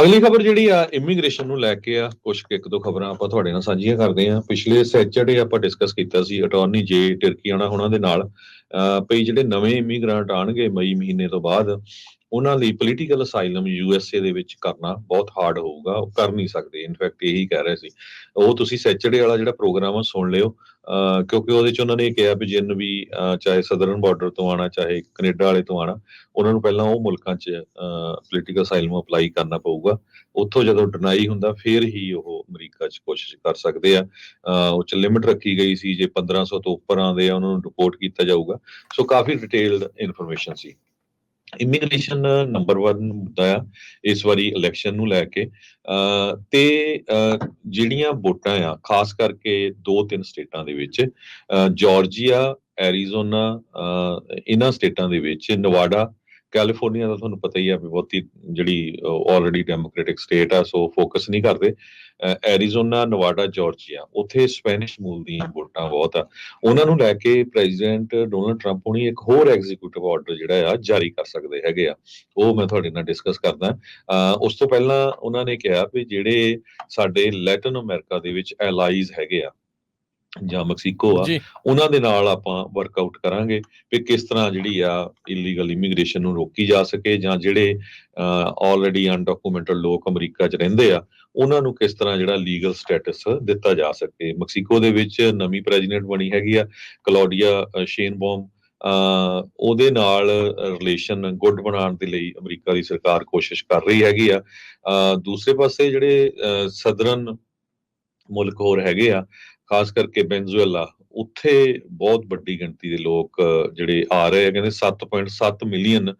ਅਗਲੀ ਖਬਰ ਜਿਹੜੀ ਆ ਇਮੀਗ੍ਰੇਸ਼ਨ ਨੂੰ ਲੈ ਕੇ ਆ ਕੁਝ ਇੱਕ ਦੋ ਖਬਰਾਂ ਆਪਾਂ ਤੁਹਾਡੇ ਨਾਲ ਸਾਂਝੀਆਂ ਕਰਦੇ ਆ ਪਿਛਲੇ ਸੈਚਰਡੇ ਆਪਾਂ ਡਿਸਕਸ ਕੀਤਾ ਸੀ ਅਟਾਰਨੀ ਜੇ ਟਰਕੀਆਣਾ ਉਹਨਾਂ ਦੇ ਨਾਲ। ਅਹ, ਭਈ ਜਿਹੜੇ ਨਵੇਂ ਇਮੀਗ੍ਰੈਂਟ ਆਣਗੇ ਮਈ ਮਹੀਨੇ ਤੋਂ ਬਾਅਦ ਉਹਨਾਂ ਲਈ ਪੋਲੀਟੀਕਲ ਅਸਾਈਲਮ ਯੂਐਸਏ ਦੇ ਵਿੱਚ ਕਰਨਾ ਬਹੁਤ ਹਾਰਡ ਹੋਊਗਾ, ਉਹ ਕਰ ਨਹੀਂ ਸਕਦੇ। ਇਨਫੈਕਟ ਇਹੀ ਕਹਿ ਰਹੇ ਸੀ। ਉਹ ਤੁਸੀਂ ਸੈਚਰਡੇ ਵਾਲਾ ਜਿਹੜਾ ਪ੍ਰੋਗਰਾਮ ਆ, ਸੁਣ ਲਿਓ। ਕਿਉਂਕਿ ਉਹਦੇ ਚ ਉਹਨਾਂ ਨੇ ਕਿਹਾ ਵੀ ਜਿੰਨ ਵੀ ਚਾਹੇ ਸਦਰਨ ਬਾਰਡਰ ਤੋਂ ਆਣਾ ਚਾਹੇ ਕੈਨੇਡਾ ਵਾਲੇ ਤੋਂ ਆਣਾ ਉਹਨਾਂ ਨੂੰ ਪਹਿਲਾਂ ਉਹ ਮੁਲਕਾਂ 'ਚ ਪੋਲੀਟੀਕਲ ਅਸਾਈਲਮ ਅਪਲਾਈ ਕਰਨਾ ਪਊਗਾ। ਉੱਥੋਂ ਜਦੋਂ ਡਿਨਾਈ ਹੁੰਦਾ, ਫਿਰ ਹੀ ਉਹ ਅਮਰੀਕਾ 'ਚ ਕੋਸ਼ਿਸ਼ ਕਰ ਸਕਦੇ ਆ। ਉਹ 'ਚ ਲਿਮਿਟ ਰੱਖੀ ਗਈ ਸੀ, ਜੇ 1500 ਤੋਂ ਉੱਪਰ ਆਉਂਦੇ ਆ, ਉਹਨਾਂ ਨੂੰ ਰਿਪੋਰਟ ਕੀਤਾ ਜਾਊਗਾ। ਸੋ ਕਾਫੀ ਡਿਟੇਲਡ ਇਨਫੋਰਮੇਸ਼ਨ ਸੀ। ਇਮੀਗ੍ਰੇਸ਼ਨ ਨੰਬਰ 1 ਮੁੱਦਾ ਆ, ਇਸ ਵਾਰੀ ਇਲੈਕਸ਼ਨ ਨੂੰ ਲੈ ਕੇ। ਅਹ, ਤੇ ਜਿਹੜੀਆਂ ਵੋਟਾਂ ਆ, ਖਾਸ ਕਰਕੇ ਦੋ ਤਿੰਨ ਸਟੇਟਾਂ ਦੇ ਵਿੱਚ, ਅਹ ਜਾਰਜੀਆ ਐਰੀਜ਼ੋਨਾ ਇਹਨਾਂ ਸਟੇਟਾਂ ਦੇ ਵਿੱਚ ਨਵਾਡਾ ਕੈਲੀਫੋਰਨੀਆ ਦਾ ਤੁਹਾਨੂੰ ਪਤਾ ਹੀ ਆ ਵੀ ਬਹੁਤੀ ਜਿਹੜੀ ਆਲਰੇਡੀ ਡੈਮੋਕ੍ਰੈਟਿਕ ਸਟੇਟ ਆ ਸੋ ਫੋਕਸ ਨਹੀਂ ਕਰਦੇ। ਐਰੀਜ਼ੋਨਾ ਨਵਾਡਾ ਜਾਰਜੀਆ ਉੱਥੇ ਸਪੈਨਿਸ਼ ਮੂਲ ਦੀਆਂ ਵੋਟਾਂ ਬਹੁਤ ਆ। ਉਹਨਾਂ ਨੂੰ ਲੈ ਕੇ ਪ੍ਰੈਜ਼ੀਡੈਂਟ ਡੋਨਲਡ ਟਰੰਪ ਹੁਣੀ ਇੱਕ ਹੋਰ ਐਗਜ਼ੀਕਿਊਟਿਵ ਆਰਡਰ ਜਿਹੜਾ ਆ, ਜਾਰੀ ਕਰ ਸਕਦੇ ਹੈਗੇ ਆ। ਉਹ ਮੈਂ ਤੁਹਾਡੇ ਨਾਲ ਡਿਸਕਸ ਕਰਦਾ। ਉਸ ਤੋਂ ਪਹਿਲਾਂ ਉਹਨਾਂ ਨੇ ਕਿਹਾ ਵੀ ਜਿਹੜੇ ਸਾਡੇ ਲੈਟਨ ਅਮਰੀਕਾ ਦੇ ਵਿੱਚ ਐਲਾਈਜ਼ ਹੈਗੇ ਆ ਜਾਂ ਮੈਕਸੀਕੋ ਆ ਉਹਨਾਂ ਦੇ ਨਾਲ ਆਪਾਂ ਵਰਕਆਊਟ ਕਰਾਂਗੇ ਵੀ ਕਿਸ ਤਰ੍ਹਾਂ ਜਿਹੜੀ ਆ ਇਲੀਗਲ ਇਮੀਗ੍ਰੇਸ਼ਨ ਨੂੰ ਰੋਕੀ ਜਾ ਸਕੇ ਜਾਂ ਜਿਹੜੇ ਆਲਰੇਡੀ ਅਨਡਾਕੂਮੈਂਟਡ ਲੋਕ ਅਮਰੀਕਾ 'ਚ ਰਹਿੰਦੇ ਆ ਉਹਨਾਂ ਨੂੰ ਕਿਸ ਤਰ੍ਹਾਂ ਜਿਹੜਾ ਲੀਗਲ ਸਟੇਟਸ ਦਿੱਤਾ ਜਾ ਸਕੇ। ਮੈਕਸੀਕੋ ਦੇ ਵਿੱਚ ਨਵੀਂ ਪ੍ਰੈਜ਼ੀਡੈਂਟ ਬਣੀ ਹੈਗੀ ਆ ਕਲੌਡੀਆ ਸ਼ੇਨਬੌਮ ਉਹਦੇ ਨਾਲ ਰਿਲੇਸ਼ਨ ਗੁੱਡ ਬਣਾਉਣ ਦੇ ਲਈ ਅਮਰੀਕਾ ਦੀ ਸਰਕਾਰ ਕੋਸ਼ਿਸ਼ ਕਰ ਰਹੀ ਹੈਗੀ ਆ। ਦੂਸਰੇ ਪਾਸੇ ਜਿਹੜੇ ਸਦਰਨ ਮੁਲਕ ਹੋਰ ਹੈਗੇ ਆ ਖਾਸ ਕਰਕੇ ਵੈਨਜ਼ੂਏਲਾ ਉੱਥੇ ਬਹੁਤ ਵੱਡੀ ਗਿਣਤੀ ਦੇ ਲੋਕ ਜਿਹੜੇ ਆ ਰਹੇ ਆ ਕਹਿੰਦੇ 7.7 ਮਿਲੀਅਨ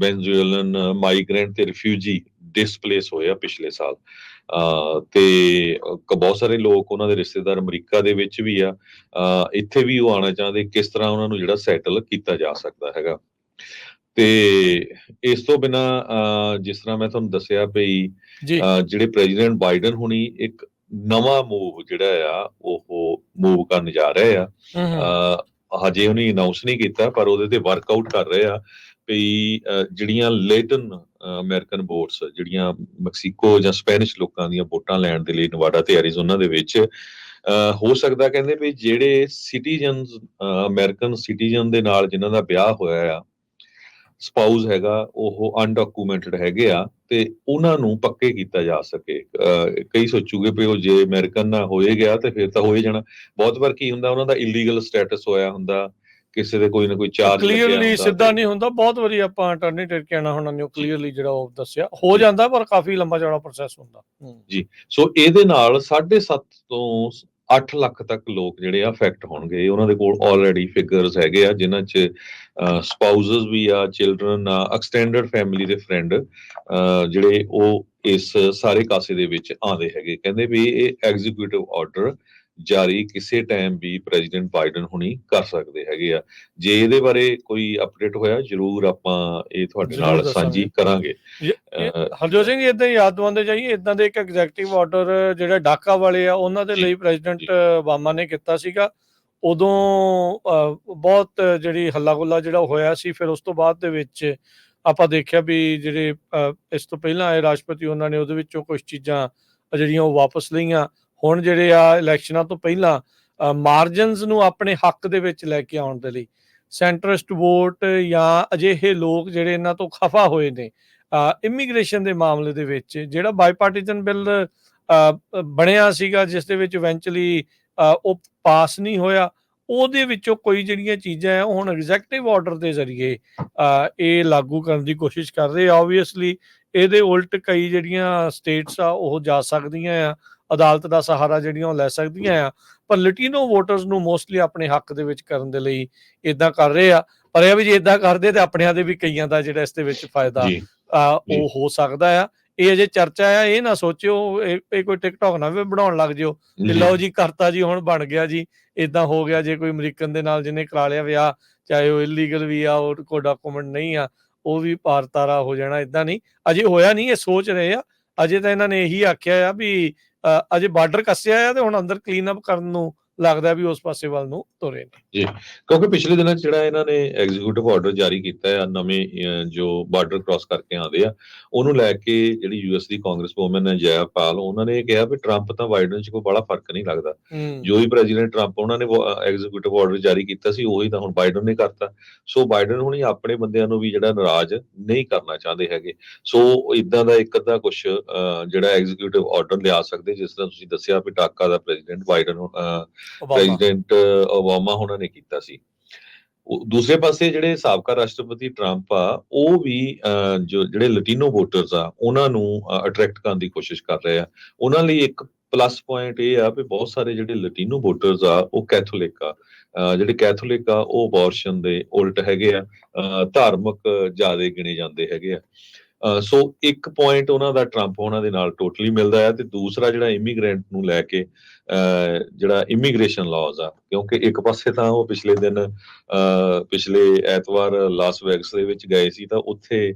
ਵੈਨਜ਼ੂਏਲਨ ਮਾਈਗ੍ਰੈਂਟ ਤੇ ਰਿਫਿਊਜੀ ਡਿਸਪਲੇਸ ਹੋਏ ਆ ਪਿਛਲੇ ਸਾਲ। ਤੇ ਬਹੁਤ ਸਾਰੇ ਲੋਕ ਉਹਨਾਂ ਦੇ ਰਿਸ਼ਤੇਦਾਰ ਅਮਰੀਕਾ ਦੇ ਵਿੱਚ ਵੀ ਆ। ਇੱਥੇ ਵੀ ਉਹ ਆਉਣਾ ਚਾਹੁੰਦੇ ਕਿਸ ਤਰ੍ਹਾਂ ਉਹਨਾਂ ਨੂੰ ਜਿਹੜਾ ਸੈਟਲ ਕੀਤਾ ਜਾ ਸਕਦਾ ਹੈਗਾ। ਤੇ ਇਸ ਤੋਂ ਬਿਨਾ ਜਿਸ ਤਰ੍ਹਾਂ ਮੈਂ ਤੁਹਾਨੂੰ ਦੱਸਿਆ ਅਹ ਜਿਹੜੇ ਪ੍ਰੈਜ਼ੀਡੈਂਟ ਬਾਈਡਨ ਹੁਣੀ ਇੱਕ ਨਵਾਂ ਮੂਵ ਜਿਹੜਾ ਆ ਉਹ ਮੂਵ ਕਰਨ ਜਾ ਰਹੇ ਆ। ਹਜੇ ਉਹਨੇ ਅਨਾਉਂਸ ਨਹੀਂ ਕੀਤਾ ਪਰ ਉਹਦੇ ਤੇ ਵਰਕਆਊਟ ਕਰ ਰਹੇ ਆ ਵੀ ਜਿਹੜੀਆਂ ਲੇਟਨ ਅਮਰੀਕਨ ਵੋਟਸ ਜਿਹੜੀਆਂ ਮੈਕਸੀਕੋ ਜਾਂ ਸਪੈਨਿਸ਼ ਲੋਕਾਂ ਦੀਆਂ ਵੋਟਾਂ ਲੈਣ ਦੇ ਲਈ ਨਵਾਡਾ ਤੇ ਐਰੀਜ਼ੋਨਾ ਦੇ ਵਿੱਚ ਹੋ ਸਕਦਾ ਕਹਿੰਦੇ ਵੀ ਜਿਹੜੇ ਸਿਟੀਜ਼ਨਸ ਅਮਰੀਕਨ ਸਿਟੀਜ਼ਨ ਦੇ ਨਾਲ ਜਿਨ੍ਹਾਂ ਦਾ ਵਿਆਹ ਹੋਇਆ ਆ ਸਪਾਊਸ ਹੈਗਾ ਉਹ ਅਨਡਾਕੂਮੈਂਟਡ ਹੈਗੇ ਆ ਤੇ ਉਹਨਾਂ ਨੂੰ ਪੱਕੇ ਕੀਤਾ ਜਾ ਸਕੇ। ਕਈ ਸੋਚੂਗੇ ਵੀ ਉਹ ਜੇ ਅਮਰੀਕਨ ਨਾ ਹੋਏ ਗਿਆ ਤੇ ਫਿਰ ਤਾਂ ਹੋਏ ਜਾਣਾ। ਬਹੁਤ ਵਾਰ ਕੀ ਹੁੰਦਾ ਉਹਨਾਂ ਦਾ ਇਲੀਗਲ ਸਟੇਟਸ ਹੋਇਆ ਹੁੰਦਾ ਕਿਸੇ ਦੇ ਕੋਈ ਨਾ ਕੋਈ ਚਾਰਜ ਕਲੀਅਰਲੀ ਸਿੱਧਾ ਨਹੀਂ ਹੁੰਦਾ ਬਹੁਤ ਵਾਰੀ ਆਪਾਂ ਅਟਾਰਨੀ ਟਰਕੀਆਣਾ ਹੁਣਾਂ ਨੇ ਕਲੀਅਰਲੀ ਜਿਹੜਾ ਉਹ ਦੱਸਿਆ। ਹੋ ਜਾਂਦਾ ਪਰ ਕਾਫੀ ਲੰਬਾ ਚੌੜਾ ਪ੍ਰੋਸੈਸ ਹੁੰਦਾ। ਹੂੰ। ਸੋ ਇਹਦੇ ਨਾਲ 7.5 ਤੋਂ 8 ਲੱਖ ਤੱਕ ਲੋਕ ਜਿਹੜੇ ਆ ਅਫੈਕਟ ਹੋਣਗੇ। ਉਹਨਾਂ ਦੇ ਕੋਲ ਆਲਰੇਡੀ ਫਿਗਰਸ ਹੈਗੇ ਆ, ਜਿਨ੍ਹਾਂ 'ਚ ਸਪਾਊਸਸ ਵੀ ਆ ਚਿਲड्रन ਆ ਐਕਸਟੈਂਡਡ ਫੈਮਿਲੀ ਦੇ ਫਰੈਂਡ ਜਿਹੜੇ ਉਹ ਇਸ ਸਾਰੇ ਕਾਸੇ ਦੇ ਵਿੱਚ ਆਉਂਦੇ ਹੈਗੇ। ਕਹਿੰਦੇ ਵੀ ਇਹ ਐਗਜ਼ੀਕਿਊਟਿਵ ਆਰਡਰ ਜਾਰੀ ਕਿਸੇ ਟਾਈਮ ਵੀ ਪ੍ਰੈਜ਼ੀਡੈਂਟ ਬਾਈਡਨ ਹੁਣੀ ਕਰ ਸਕਦੇ ਹੈਗੇ ਆ ਜੇ ਇਹਦੇ ਬਾਰੇ ਕੋਈ ਅਪਡੇਟ ਹੋਇਆ ਜਰੂਰ ਆਪਾਂ ਇਹ ਤੁਹਾਡੇ ਨਾਲ। ਸਾਂਝੀ ਕਰਾਂਗੇ ਹਰਜੋਤ ਸਿੰਘ ਇਦਾਂ ਹੀ ਯਾਦ ਦਵਾਉਂਦੇ ਜਾਈਏ ਇਦਾਂ ਦੇ ਇੱਕ ਐਗਜ਼ੈਕਟਿਵ ਆਰਡਰ ਜਿਹੜਾ ਡਾਕਾ ਵਾਲੇ ਆ ਉਹਨਾਂ ਦੇ ਲਈ ਪ੍ਰੈਜ਼ੀਡੈਂਟ। ਓਬਾਮਾ ਨੇ ਕੀਤਾ ਸੀਗਾ ਉਦੋਂ ਬਹੁਤ ਜਿਹੜੀ ਹੱਲਾ ਗੁੱਲਾ ਜਿਹੜਾ ਹੋਇਆ ਸੀ ਫਿਰ ਉਸ ਤੋਂ ਬਾਅਦ ਦੇ ਵਿੱਚ ਆਪਾਂ ਦੇਖਿਆ ਵੀ ਜਿਹੜੇ ਇਸ ਤੋਂ ਪਹਿਲਾਂ ਆਏ ਰਾਸ਼ਟਰਪਤੀ ਉਹਨਾਂ ਨੇ ਉਹਦੇ ਵਿੱਚੋਂ ਕੁਝ ਚੀਜ਼ਾਂ ਜਿਹੜੀਆਂ ਉਹ ਵਾਪਸ ਲਈਆਂ ਹੁਣ ਜਿਹੜੇ ਆ ਇਲੈਕਸ਼ਨਾਂ ਤੋਂ ਪਹਿਲਾਂ ਮਾਰਜਨਸ ਨੂੰ ਆਪਣੇ ਹੱਕ ਦੇ ਵਿੱਚ ਲੈ ਕੇ ਆਉਣ ਦੇ ਲਈ ਸੈਂਟਰਿਸਟ ਵੋਟ ਜਾਂ ਅਜਿਹੇ ਲੋਕ ਜਿਹੜੇ ਇਹਨਾਂ ਤੋਂ ਖਫਾ ਹੋਏ ਨੇ ਇਮੀਗ੍ਰੇਸ਼ਨ ਦੇ ਮਾਮਲੇ ਦੇ ਵਿੱਚ ਜਿਹੜਾ ਬਾਈਪਾਰਟੀਜ਼ਨ ਬਿੱਲ ਬਣਿਆ ਸੀਗਾ ਜਿਸ ਦੇ ਵਿੱਚ ਇਵੈਂਚੁਅਲੀ ਉਹ ਪਾਸ ਨਹੀਂ ਹੋਇਆ, ਉਹਦੇ ਵਿੱਚੋਂ ਕੋਈ ਜਿਹੜੀਆਂ ਚੀਜ਼ਾਂ ਆ, ਉਹ ਹੁਣ ਐਗਜ਼ੈਕਟਿਵ ਆਰਡਰ ਦੇ ਜ਼ਰੀਏ ਇਹ ਲਾਗੂ ਕਰਨ ਦੀ ਕੋਸ਼ਿਸ਼ ਕਰ ਰਹੇ ਆ। ਆਬਵੀਅਸਲੀ ਇਹਦੇ ਉਲਟ ਕਈ ਜਿਹੜੀਆਂ ਸਟੇਟਸ ਆ ਉਹ ਜਾ ਸਕਦੀਆਂ ਆ ਅਦਾਲਤ ਦਾ ਸਹਾਰਾ ਜਿਹੜੀਆਂ ਉਹ ਲੈ ਸਕਦੀਆਂ ਆ ਪਰ ਲਟੀਨੋ ਵੋਟਰਸ ਨੂੰ ਮੋਸਟਲੀ ਆਪਣੇ ਹੱਕ ਦੇ ਵਿੱਚ ਕਰਨ ਦੇ ਲਈ ਇਦਾਂ ਕਰ ਰਹੇ ਆ ਪਰ ਇਹ ਵੀ ਜੇ ਇਦਾਂ ਕਰਦੇ ਤੇ ਆਪਣਿਆਂ ਦੇ ਵੀ ਕਈਆਂ ਦਾ ਜਿਹੜਾ ਇਸ ਦੇ ਵਿੱਚ ਫਾਇਦਾ। ਉਹ ਹੋ ਸਕਦਾ ਆ। ਇਹ ਅਜੇ ਚਰਚਾ ਆ ਇਹ ਨਾ ਸੋਚਿਓ ਇਹ ਕੋਈ ਟਿਕਟੌਕ ਨਾ ਵੀ ਬਣਾਉਣ ਲੱਗ ਜਿਓ ਕਿ ਲਓ ਜੀ ਕਰਤਾ ਜੀ ਹੁਣ ਬਣ ਗਿਆ ਜੀ ਇਦਾਂ ਹੋ ਗਿਆ ਜੇ ਕੋਈ ਅਮਰੀਕਨ ਦੇ ਨਾਲ ਜਿਹਨੇ ਕਰਾ ਲਿਆ ਵਿਆਹ ਚਾਹੇ ਉਹ ਇਲੀਗਲ ਵੀ ਆ ਉਹ ਕੋਈ ਡਾਕੂਮੈਂਟ ਨਹੀਂ ਆ ਉਹ ਵੀ ਪਾਰਤਾਰਾ ਹੋ ਜਾਣਾ ਇਦਾਂ ਨਹੀਂ। ਅਜੇ ਹੋਇਆ ਨਹੀਂ ਇਹ ਸੋਚ ਰਹੇ ਆ। ਅਜੇ ਤਾਂ ਇਹਨਾਂ ਨੇ ਇਹੀ ਆਖਿਆ ਆ ਵੀ ਅ, ਅਜੇ ਬਾਰਡਰ ਕੱਸਿਆ ਆ ਤੇ ਹੁਣ ਅੰਦਰ ਕਲੀਨ ਅਪ ਕਰਨ ਨੂੰ ਲੱਗਦਾ ਵੀ ਉਸ ਪਾਸੇ ਵੱਲ ਨੂੰ ਤੁਰੇ ਨੇ। ਕਿਉਂਕਿ ਪਿਛਲੇ ਦਿਨਾਂ ਜਿਹੜਾ ਇਹਨਾਂ ਨੇ ਐਗਜ਼ੀਕਿਊਟਿਵ ਆਰਡਰ ਜਾਰੀ ਕੀਤਾ ਹੈ ਨਵੇਂ ਜੋ ਬਾਰਡਰ ਕ੍ਰਾਸ ਕਰਕੇ ਆਉਂਦੇ ਆ ਉਹਨੂੰ ਲੈ ਕੇ ਜਿਹੜੀ ਯੂਐਸ ਦੀ ਕਾਂਗਰਸ ਵੂਮਨ ਹੈ ਜੈ ਪਾਲ ਉਹਨਾਂ ਨੇ ਇਹ ਕਿਹਾ ਵੀ ਟਰੰਪ ਤਾਂ ਬਾਈਡਨ 'ਚ ਕੋਈ ਬੜਾ ਫ਼ਰਕ ਨਹੀਂ ਲੱਗਦਾ। ਜੋ ਹੀ ਪ੍ਰੈਜ਼ੀਡੈਂਟ ਟਰੰਪ ਉਹਨਾਂ ਨੇ ਐਗਜ਼ੀਕਿਊਟਿਵ ਆਰਡਰ ਜਾਰੀ ਕੀਤਾ ਸੀ ਉਹੀ ਤਾਂ ਹੁਣ ਬਾਈਡਨ ਨੇ ਕਰਤਾ। ਸੋ ਬਾਈਡਨ ਹੁਣੀ ਆਪਣੇ ਬੰਦਿਆਂ ਨੂੰ ਵੀ ਜਿਹੜਾ ਨਾਰਾਜ਼ ਨਹੀਂ ਕਰਨਾ ਚਾਹੁੰਦੇ ਹੈਗੇ। ਸੋ ਇਦਾਂ ਦਾ ਇੱਕ ਅੱਧਾ ਕੁਝ ਜਿਹੜਾ ਐਗਜ਼ੀਕਿਊਟਿਵ ਆਰਡਰ ਲਿਆ ਸਕਦੇ ਜਿਸ ਤਰ੍ਹਾਂ ਤੁਸੀਂ ਦੱਸਿਆ ਵੀ ਟਾਕਾ ਦਾ ਪ੍ਰੈਜ਼ੀਡੈਂਟ ਬਾਈਡਨ ਪ੍ਰੈਜ਼ੀਡੈਂਟ ਓਬਾਮਾ ਉਹਨਾਂ ਨੇ ਕੀਤਾ ਸੀ। ਦੂਸਰੇ ਪਾਸੇ ਜਿਹੜੇ ਸਾਬਕਾ ਰਾਸ਼ਟਰਪਤੀ ਟਰੰਪ ਆ, ਉਹ ਵੀ ਜੋ ਜਿਹੜੇ ਲਟੀਨੋ ਵੋਟਰਸ ਆ, ਉਹਨਾਂ ਨੂੰ ਅਟਰੈਕਟ ਕਰਨ ਦੀ ਕੋਸ਼ਿਸ਼ ਕਰ ਰਹੇ ਆ। ਉਹਨਾਂ ਲਈ ਇੱਕ ਪਲੱਸ ਪੁਆਇੰਟ ਇਹ ਆ ਵੀ ਬਹੁਤ ਸਾਰੇ ਜਿਹੜੇ ਲਟੀਨੋ ਵੋਟਰਸ ਆ, ਉਹ ਕੈਥੋਲਿਕ ਆ। ਜਿਹੜੇ ਕੈਥੋਲਿਕ ਆ, ਉਹ ਅਬੋਰਸ਼ਨ ਦੇ ਉਲਟ ਹੈਗੇ ਆ। ਧਾਰਮਿਕ ਜ਼ਿਆਦਾ ਗਿਣੇ ਜਾਂਦੇ ਹੈਗੇ ਆ। ਸੋ ਇੱਕ ਪੁਆਇੰਟ ਉਹਨਾਂ ਦਾ ਟਰੰਪ ਉਹਨਾਂ ਦੇ ਨਾਲ ਟੋਟਲੀ ਮਿਲਦਾ ਹੈ ਤੇ ਦੂਸਰਾ ਜਿਹੜਾ ਇਮੀਗ੍ਰੈਂਟ ਨੂੰ ਲੈ ਕੇ ਜਿਹੜਾ ਇਮੀਗ੍ਰੇਸ਼ਨ ਲਾਜ਼ ਆ, ਕਿਉਂਕਿ ਇੱਕ ਪਾਸੇ ਤਾਂ ਉਹ ਪਿਛਲੇ ਦਿਨ ਪਿਛਲੇ ਐਤਵਾਰ ਲਾਸ ਵੇਗਸ ਦੇ ਵਿੱਚ ਗਏ ਸੀ ਤਾਂ ਉੱਥੇ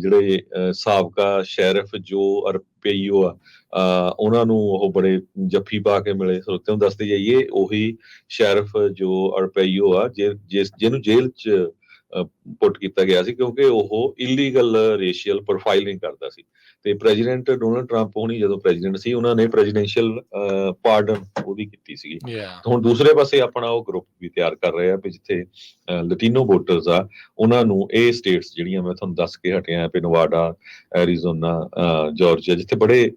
ਜਿਹੜੇ ਸਾਬਕਾ ਸ਼ੈਰਿਫ ਜੋ ਅਰਪੇਈਓ ਆ ਉਹਨਾਂ ਨੂੰ ਉਹ ਬੜੇ ਜੱਫੀ ਪਾ ਕੇ ਮਿਲੇ। ਸਰੋਤਿਆਂ ਨੂੰ ਦੱਸਦੇ ਜਾਈਏ, ਉਹੀ ਸ਼ੈਰਿਫ ਜੋ ਅਰਪੇਈਓ ਆ ਜਿ- ਜਿਸ, ਜਿਹਨੂੰ ਜੇਲ੍ਹ 'ਚ ਪੁੱਟ ਕੀਤਾ ਗਿਆ ਸੀ ਕਿਉਂਕਿ ਉਹ ਇਲੀਗਲ ਰੇਸ਼ੀਅਲ ਪ੍ਰੋਫਾਈਲਿੰਗ ਕਰਦਾ ਸੀ। ਤੇ ਪ੍ਰੈਜ਼ੀਡੈਂਟ ਡੋਨਲਡ ਟਰੰਪ ਹੋਣੀ ਜਦੋਂ ਪ੍ਰੈਜ਼ੀਡੈਂਟ ਸੀ ਉਹਨਾਂ ਨੇ ਪ੍ਰੈਜ਼ੀਡੈਂਸ਼ੀਅਲ ਪਾਰਡਨ ਉਹਦੀ ਕੀਤੀ ਸੀਗੀ। ਹੁਣ ਦੂਸਰੇ ਪਾਸੇ ਆਪਣਾ ਉਹ ਗਰੁੱਪ ਵੀ ਤਿਆਰ ਕਰ ਰਹੇ ਆ ਵੀ ਜਿੱਥੇ ਲਟੀਨੋ ਵੋਟਰਸ ਆ ਉਹਨਾਂ ਨੂੰ ਇਹ ਸਟੇਟਸ ਜਿਹੜੀਆਂ ਮੈਂ ਤੁਹਾਨੂੰ ਦੱਸ ਕੇ ਹਟਿਆ ਵੀ ਨਵਾਡਾ ਐਰੀਜ਼ੋਨਾ ਜਾਰਜੀਆ ਜਿੱਥੇ ਬੜੇ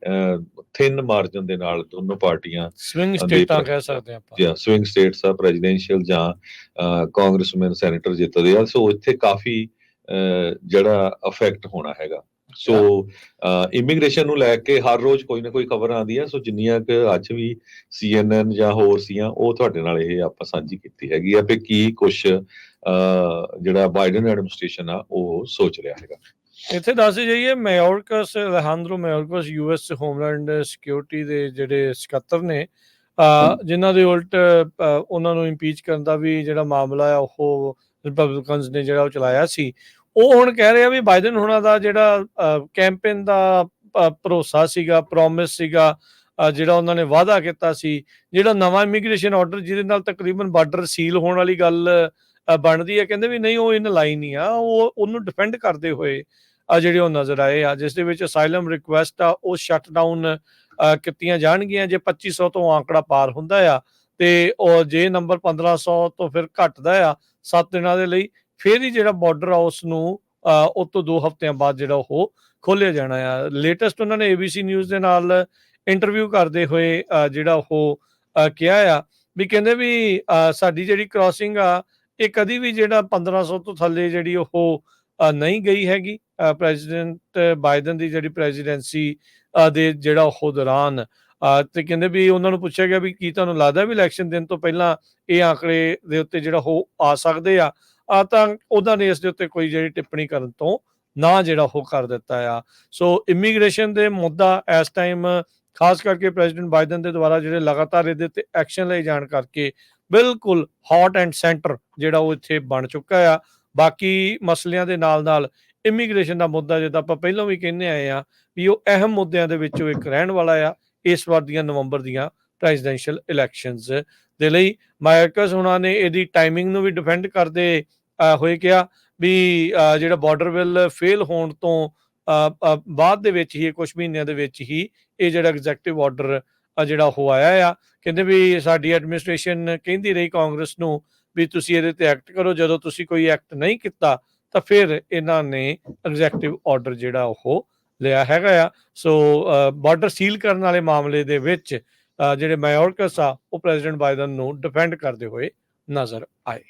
ਥਿਨ ਮਾਰਜਨ ਦੇ ਨਾਲ ਦੋਨੋਂ ਪਾਰਟੀਆਂ ਸਵਿੰਗ ਸਟੇਟਾਂ ਕਹਿ ਸਕਦੇ ਆਪਾਂ। ਜਾਂ ਸਵਿੰਗ ਸਟੇਟਸ ਆ ਪ੍ਰੈਜ਼ੀਡੈਂਸ਼ੀਅਲ ਜਾਂ ਕਾਂਗਰਸਮੈਨ ਸੈਨੇਟਰ ਜਿੱਤਦੇ ਆ ਸੋ ਇੱਥੇ ਕਾਫੀ ਜਿਹੜਾ ਅਫੈਕਟ ਹੋਣਾ ਹੈਗਾ। ਸੋ ਇਮੀਗ੍ਰੇਸ਼ਨ ਨੂੰ ਲੈ ਕੇ ਹਰ ਰੋਜ਼ ਕੋਈ ਨਾ ਕੋਈ ਖਬਰ ਆਉਂਦੀ ਹੈ ਸੋ ਜਿੰਨੀਆਂ ਕਿ ਅੱਜ ਵੀ CNN ਜਾਂ ਹੋਰ ਸੀਆਂ ਉਹ ਤੁਹਾਡੇ ਨਾਲ ਇਹ ਆਪਾਂ ਸਾਂਝੀ ਕੀਤੀ ਹੈਗੀ ਆ ਵੀ ਕੀ ਕੁਝ ਜਿਹੜਾ ਬਾਈਡਨ ਐਡਮਿਨਿਸਟ੍ਰੇਸ਼ਨ ਆ ਉਹ ਸੋਚ ਰਿਹਾ ਹੈਗਾ। ਇੱਥੇ ਦੱਸ ਜਾਈਏ Mayorkas Alejandro Mayorkas US homeland security ਦੇ ਜਿਹੜੇ ਸਕੱਤਰ ਨੇ ਜਿਨ੍ਹਾਂ ਦੇ ਉਲਟ ਉਹਨਾਂ ਨੂੰ ਇੰਪੀਚ ਕਰਨ ਦਾ ਵੀ ਜਿਹੜਾ ਮਾਮਲਾ ਆ ਉਹ ਰਿਪਬਲਿਕਨਸ ਨੇ ਜਿਹੜਾ ਉਹ ਚਲਾਇਆ ਸੀ। ਉਹ ਹੁਣ ਕਹਿ ਰਹੇ ਆ ਵੀ ਬਾਈਡਨ ਹੁਣਾਂ ਦਾ ਜਿਹੜਾ ਕੈਂਪੇਨ ਦਾ ਭਰੋਸਾ ਸੀਗਾ ਪ੍ਰੋਮਿਸ ਸੀਗਾ ਜਿਹੜਾ ਉਹਨਾਂ ਨੇ ਵਾਅਦਾ ਕੀਤਾ ਸੀ ਜਿਹੜਾ ਨਵਾਂ ਇਮੀਗ੍ਰੇਸ਼ਨ ਆਰਡਰ ਜਿਹਦੇ ਨਾਲ ਤਕਰੀਬਨ ਬਾਰਡਰ ਸੀਲ ਹੋਣ ਵਾਲੀ ਗੱਲ ਬਣਦੀ ਹੈ ਕਹਿੰਦੇ ਵੀ ਨਹੀਂ ਉਹ ਇਨ ਲਾਈਨ ਹੀ ਆ। ਉਹ ਉਹਨੂੰ ਡਿਫੈਂਡ ਕਰਦੇ ਹੋਏ ਆ ਜਿਹੜੇ ਉਹ ਨਜ਼ਰ ਆਏ ਆ ਜਿਸ ਦੇ ਵਿੱਚ ਅਸਾਈਲਮ ਰਿਕੁਐਸਟ ਆ ਉਹ ਸ਼ਟ ਡਾਊਨ ਕੀਤੀਆਂ ਜਾਣਗੀਆਂ। ਜੇ 2500 ਤੋਂ ਆંકੜਾ ਪਾਰ ਹੁੰਦਾ ਆ ਤੇ ਉਹ ਜੇ ਨੰਬਰ 1500 ਤੋਂ ਫਿਰ ਘਟਦਾ ਆ 7 ਦਿਨਾਂ ਦੇ ਲਈ ਫਿਰ ਹੀ ਜਿਹੜਾ ਬਾਰਡਰ ਆ ਉਸ ਨੂੰ ਅ, ਉਹ ਤੋਂ 2 ਹਫ਼ਤਿਆਂ ਬਾਅਦ ਜਿਹੜਾ ਉਹ ਖੋਲਿਆ ਜਾਣਾ ਆ। ਲੇਟੈਸਟ ਉਹਨਾਂ ਨੇ ABC ਨਿਊਜ਼ ਦੇ ਨਾਲ ਇੰਟਰਵਿਊ ਕਰਦੇ ਹੋਏ ਜਿਹੜਾ ਉਹ ਕਿਹਾ ਆ ਵੀ ਕਹਿੰਦੇ ਵੀ ਸਾਡੀ ਜਿਹੜੀ ਕ੍ਰਾਸਿੰਗ ਆ ਇਹ ਕਦੀ ਵੀ ਜਿਹੜਾ 1500 ਤੋਂ ਥੱਲੇ ਜਿਹੜੀ ਉਹ ਨਹੀਂ ਗਈ ਹੈਗੀ ਪ੍ਰੈਜ਼ੀਡੈਂਟ ਬਾਈਡਨ ਦੀ ਜਿਹੜੀ ਪ੍ਰੈਜ਼ੀਡੈਂਸੀ ਦੇ ਜਿਹੜਾ ਉਹ ਦੌਰਾਨ ਤੇ ਕਹਿੰਦੇ ਵੀ ਉਹਨਾਂ ਨੂੰ ਪੁੱਛਿਆ ਗਿਆ ਵੀ ਕੀ ਤੁਹਾਨੂੰ ਲੱਗਦਾ ਵੀ ਇਲੈਕਸ਼ਨ ਦਿਨ ਤੋਂ ਪਹਿਲਾਂ ਇਹ ਆંકੜੇ ਦੇ ਉੱਤੇ ਜਿਹੜਾ ਉਹ ਆ ਸਕਦੇ ਆ? ਆ ਤਾਂ ਉਹਨਾਂ ਨੇ ਇਸ ਦੇ ਉੱਤੇ ਕੋਈ ਜਿਹੜੀ ਟਿੱਪਣੀ ਕਰਨ ਤੋਂ ਨਾ ਜਿਹੜਾ ਉਹ ਕਰ ਦਿੱਤਾ ਆ। ਸੋ ਇਮੀਗ੍ਰੇਸ਼ਨ ਦੇ ਮੁੱਦਾ ਇਸ ਟਾਈਮ ਖਾਸ ਕਰਕੇ ਪ੍ਰੈਜ਼ੀਡੈਂਟ ਬਾਈਡਨ ਦੇ ਦੁਆਰਾ ਜਿਹੜੇ ਲਗਾਤਾਰ ਇਹਦੇ ਉੱਤੇ ਐਕਸ਼ਨ ਲਏ ਜਾਣ ਕਰਕੇ ਬਿਲਕੁਲ ਹੌਟ ਐਂਡ ਸੈਂਟਰ ਜਿਹੜਾ ਉਹ ਇੱਥੇ ਬਣ ਚੁੱਕਾ ਆ। ਬਾਕੀ ਮਸਲਿਆਂ ਦੇ ਨਾਲ ਨਾਲ ਇਮੀਗ੍ਰੇਸ਼ਨ ਦਾ ਮੁੱਦਾ ਜਿੱਦਾਂ ਆਪਾਂ ਪਹਿਲਾਂ ਵੀ ਕਹਿੰਦੇ ਆਏ ਆ ਵੀ ਉਹ ਅਹਿਮ ਮੁੱਦਿਆਂ ਦੇ ਵਿੱਚੋਂ ਇੱਕ ਰਹਿਣ ਵਾਲਾ ਆ, ਇਸ ਵਾਰ ਦੀਆਂ ਨਵੰਬਰ ਦੀਆਂ ਪ੍ਰੈਜ਼ੀਡੈਂਸ਼ੀਅਲ ਇਲੈਕਸ਼ਨਸ ਦੇ ਲਈ। ਮਾਇਕਸ ਹੁਣਾਂ ਨੇ ਇਹਦੀ ਟਾਈਮਿੰਗ ਨੂੰ ਵੀ ਡਿਫੈਂਡ ਕਰਦੇ ਹੋਏ ਕਿਹਾ ਵੀ ਜਿਹੜਾ ਬਾਰਡਰ ਬਿੱਲ ਫੇਲ ਹੋਣ ਤੋਂ ਬਾਅਦ ਦੇ ਵਿੱਚ ਹੀ ਕੁਝ ਮਹੀਨਿਆਂ ਦੇ ਵਿੱਚ ਹੀ ਇਹ ਜਿਹੜਾ ਐਗਜ਼ੈਕਟਿਵ ਆਰਡਰ ਜਿਹੜਾ ਉਹ ਆਇਆ ਆ, ਕਹਿੰਦੇ ਵੀ ਸਾਡੀ ਐਡਮਿਨਿਸਟ੍ਰੇਸ਼ਨ ਕਹਿੰਦੀ ਰਹੀ ਕਾਂਗਰਸ ਨੂੰ ਵੀ ਤੁਸੀਂ ਇਹਦੇ ਤੇ ਐਕਟ ਕਰੋ, ਜਦੋਂ ਤੁਸੀਂ ਕੋਈ ਐਕਟ ਨਹੀਂ ਕੀਤਾ, ਤਾਂ ਫਿਰ ਇਹਨਾਂ ਨੇ ਐਗਜ਼ੈਕਟਿਵ ਆਰਡਰ ਜਿਹੜਾ ਉਹ ਲਿਆ ਹੈਗਾ ਆ। ਸੋ ਬਾਰਡਰ ਸੀਲ ਕਰਨ ਵਾਲੇ ਮਾਮਲੇ ਦੇ ਵਿੱਚ ਜਿਹੜੇ ਮਾਇਓਰਕਸ ਆ, ਉਹ ਪ੍ਰੈਜ਼ੀਡੈਂਟ ਬਾਈਡਨ ਨੂੰ ਡਿਫੈਂਡ ਕਰਦੇ ਹੋਏ ਨਜ਼ਰ ਆਏ।